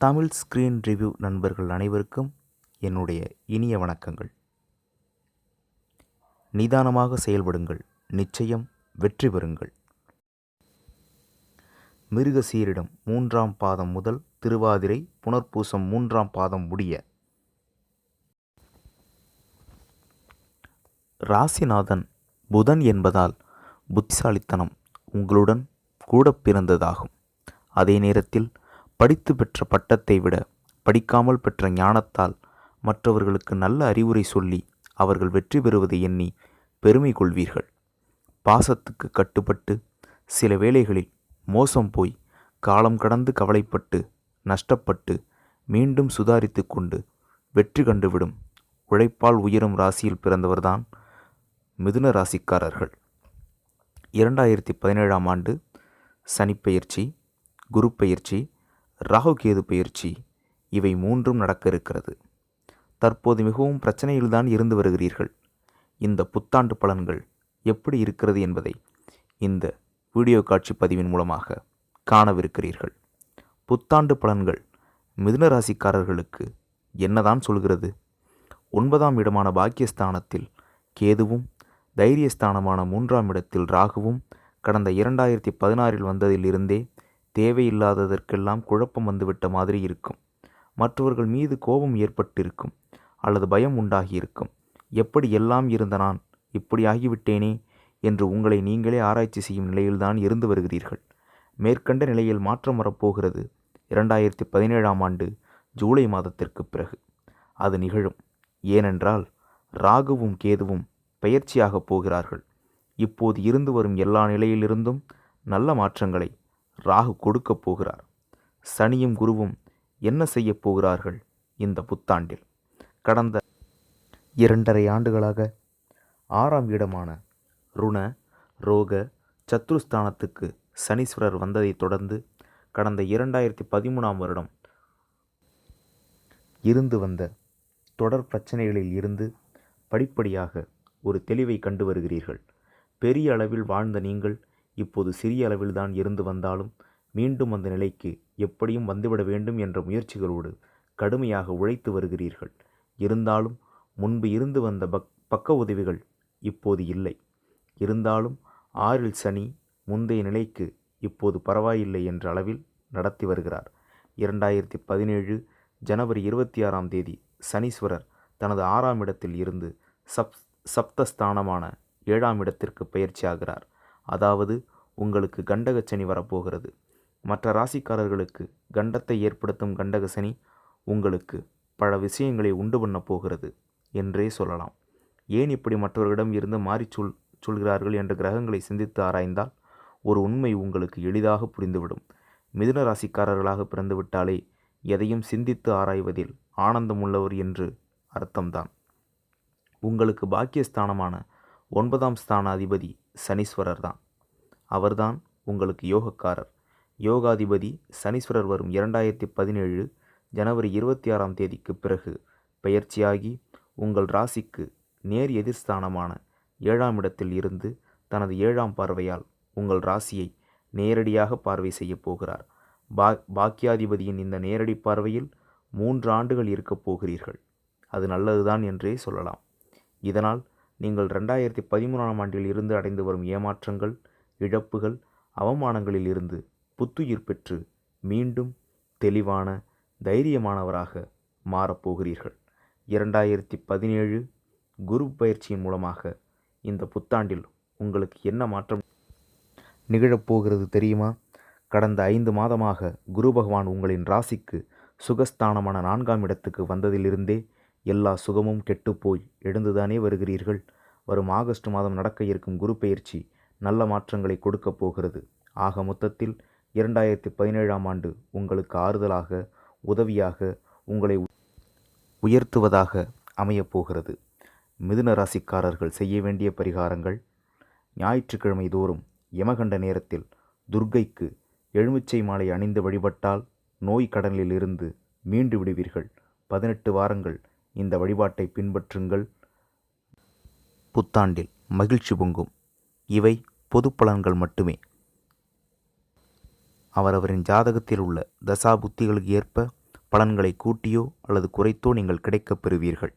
Tamil screen review நண்பர்கள் அனைவருக்கும் என்னுடைய இனிய வணக்கங்கள். நிதானமாக செயல்படுங்கள். நிச்சயம் வெற்றி பெறுங்கள். மிருகசீரிடம் மூன்றாம் பாதம் முதல் திருவாதிரை புனர்பூசம் மூன்றாம் பாதம் முடிய ராசிநாதன் புதன் என்பதால் புத்திசாலித்தனம் உங்களுடன் கூட பிறந்ததாகும். அதே நேரத்தில் படித்து பெற்ற பட்டத்தை விட படிக்காமல் பெற்ற ஞானத்தால் மற்றவர்களுக்கு நல்ல அறிவுரை சொல்லி அவர்கள் வெற்றி பெறுவதை எண்ணி பெருமை கொள்வீர்கள். பாசத்துக்கு கட்டுப்பட்டு சில வேளைகளில் மோசம் போய் காலம் கடந்து கவலைப்பட்டு நஷ்டப்பட்டு மீண்டும் சுதாரித்து கொண்டு வெற்றி கண்டுவிடும் உழைப்பால் உயரும் ராசியில் பிறந்தவர்தான் மிதுன ராசிக்காரர்கள். இரண்டாயிரத்தி பதினேழாம் ஆண்டு சனிப்பெயர்ச்சி குரு ராகு ராகுகேது பயிற்சி இவை மூன்றும் நடக்க இருக்கிறது. தற்போது மிகவும் பிரச்சனையில்தான் இருந்து வருகிறீர்கள். இந்த புத்தாண்டு பலன்கள் எப்படி இருக்கிறது என்பதை இந்த வீடியோ காட்சி பதிவின் மூலமாக காணவிருக்கிறீர்கள். புத்தாண்டு பலன்கள் மிதுன ராசிக்காரர்களுக்கு என்னதான் சொல்கிறது? ஒன்பதாம் இடமான பாக்கியஸ்தானத்தில் கேதுவும் தைரியஸ்தானமான மூன்றாம் இடத்தில் ராகுவும் கடந்த இரண்டாயிரத்தி பதினாறில் வந்ததிலிருந்தே தேவையில்லாததற்கெல்லாம் குழப்பம் வந்துவிட்ட மாதிரி இருக்கும். மற்றவர்கள் மீது கோபம் ஏற்பட்டிருக்கும் அல்லது பயம் உண்டாகியிருக்கும். எப்படி எல்லாம் இருந்த நான்? இப்படி ஆகிவிட்டேனே என்று உங்களை நீங்களே ஆராய்ச்சி செய்யும் நிலையில்தான் இருந்து வருகிறீர்கள். மேற்கண்ட நிலையில் மாற்றம் வரப்போகிறது இரண்டாயிரத்தி பதினேழாம் ஆண்டு ஜூலை மாதத்திற்கு பிறகு. அது நிகழும். ஏனென்றால் ராகுவும் கேதுவும் பெயர்ச்சியாகப் போகிறார்கள். இப்போது இருந்து வரும் எல்லா நிலையிலிருந்தும் நல்ல மாற்றங்களை ராகு கொடுக்கப் போகிறார். சனியும் குருவும் என்ன செய்யப் போகிறார்கள் இந்த புத்தாண்டில்? கடந்த இரண்டரை ஆண்டுகளாக ஆறாம் இடமான ருண ரோக சத்ருஸ்தானத்துக்கு சனீஸ்வரர் வந்ததைத் தொடர்ந்து கடந்த இரண்டாயிரத்தி பதிமூணாம் வருடம் இருந்து வந்த தொடர் பிரச்சனைகளில் இருந்து படிப்படியாக ஒரு தெளிவை கண்டு வருகிறீர்கள். பெரிய அளவில் வாழ்ந்த நீங்கள் இப்போது சிறிய அளவில்தான் இருந்து வந்தாலும் மீண்டும் அந்த நிலைக்கு எப்படியும் வந்துவிட வேண்டும் என்ற முயற்சிகளோடு கடுமையாக உழைத்து வருகிறீர்கள். இருந்தாலும் முன்பு இருந்து வந்த பக் பக்க உதவிகள் இப்போது இல்லை. இருந்தாலும் ஆறில் சனி முந்தைய நிலைக்கு இப்போது பரவாயில்லை என்ற அளவில் நடத்தி வருகிறார். இரண்டாயிரத்தி பதினேழு ஜனவரி இருபத்தி ஆறாம் தேதி சனீஸ்வரர் தனது ஆறாம் இடத்தில் இருந்து சப் சப்தஸ்தானமான ஏழாம் இடத்திற்கு பயிற்சியாகிறார். அதாவது உங்களுக்கு கண்டகச்சனி வரப்போகிறது. மற்ற ராசிக்காரர்களுக்கு கண்டத்தை ஏற்படுத்தும் கண்டகசனி உங்களுக்கு பல விஷயங்களை உண்டு பண்ணப் போகிறது என்றே சொல்லலாம். ஏன் இப்படி மற்றவர்களிடம் இருந்து மாறி சொல் சொல்கிறார்கள் என்ற கிரகங்களை சிந்தித்து ஆராய்ந்தால் ஒரு உண்மை உங்களுக்கு எளிதாக புரிந்துவிடும். மிதுன ராசிக்காரர்களாக பிறந்துவிட்டாலே எதையும் சிந்தித்து ஆராய்வதில் ஆனந்தம் உள்ளவர் என்று அர்த்தம்தான். உங்களுக்கு பாக்கியஸ்தானமான ஒன்பதாம் ஸ்தான அதிபதி சனீஸ்வரர் தான் அவர்தான் உங்களுக்கு யோகக்காரர். யோகாதிபதி சனீஸ்வரர் வரும் இரண்டாயிரத்தி பதினேழு ஜனவரி இருபத்தி ஆறாம் தேதிக்கு பிறகு பெயர்ச்சியாகி உங்கள் ராசிக்கு நேர் எதிர்ஸ்தானமான ஏழாம் இடத்தில் இருந்து தனது ஏழாம் பார்வையால் உங்கள் ராசியை நேரடியாக பார்வை செய்யப் போகிறார். பா பாக்கியாதிபதியின் இந்த நேரடி பார்வையில் மூன்று ஆண்டுகள் இருக்கப் போகிறீர்கள். அது நல்லதுதான் என்றே சொல்லலாம். இதனால் நீங்கள் ரெண்டாயிரத்தி பதிமூணாம் ஆண்டில் இருந்து அடைந்து வரும் ஏமாற்றங்கள் இழப்புகள் அவமானங்களில் இருந்து புத்துயிர் பெற்று மீண்டும் தெளிவான தைரியமானவராக மாறப்போகிறீர்கள். இரண்டாயிரத்தி பதினேழு குரு பயிற்சியின் மூலமாக இந்த புத்தாண்டில் உங்களுக்கு என்ன மாற்றம் நிகழப்போகிறது தெரியுமா? கடந்த ஐந்து மாதமாக குரு பகவான் உங்களின் ராசிக்கு சுகஸ்தானமான நான்காம் இடத்துக்கு வந்ததிலிருந்தே எல்லா சுகமும் கெட்டுப்போய் எழுந்துதானே வருகிறீர்கள்? வரும் ஆகஸ்ட் மாதம் நடக்க இருக்கும் குரு பெயர்ச்சி நல்ல மாற்றங்களை கொடுக்கப் போகிறது. ஆக மொத்தத்தில் இரண்டாயிரத்தி பதினேழாம் ஆண்டு உங்களுக்கு ஆறுதலாக உதவியாக உங்களை உயர்த்துவதாக அமையப்போகிறது மிதுன ராசிக்காரர்கள் செய்ய வேண்டிய பரிகாரங்கள் ஞாயிற்றுக்கிழமை தோறும் யமகண்ட நேரத்தில் துர்க்கைக்கு எலுமிச்சை மாலை அணிந்து வழிபட்டால் நோய் கடனில் இருந்து மீண்டு விடுவீர்கள். பதினெட்டு வாரங்கள் இந்த வழிபாட்டை பின்பற்றுங்கள். புத்தாண்டில் மகிழ்ச்சி பொங்கும். இவை பொது பலன்கள் மட்டுமே. அவரவரின் ஜாதகத்தில் உள்ள தசா புத்திகளுக்கு ஏற்ப பலன்களை கூட்டியோ அல்லது குறைத்தோ நீங்கள் கிடைக்கப் பெறுவீர்கள்.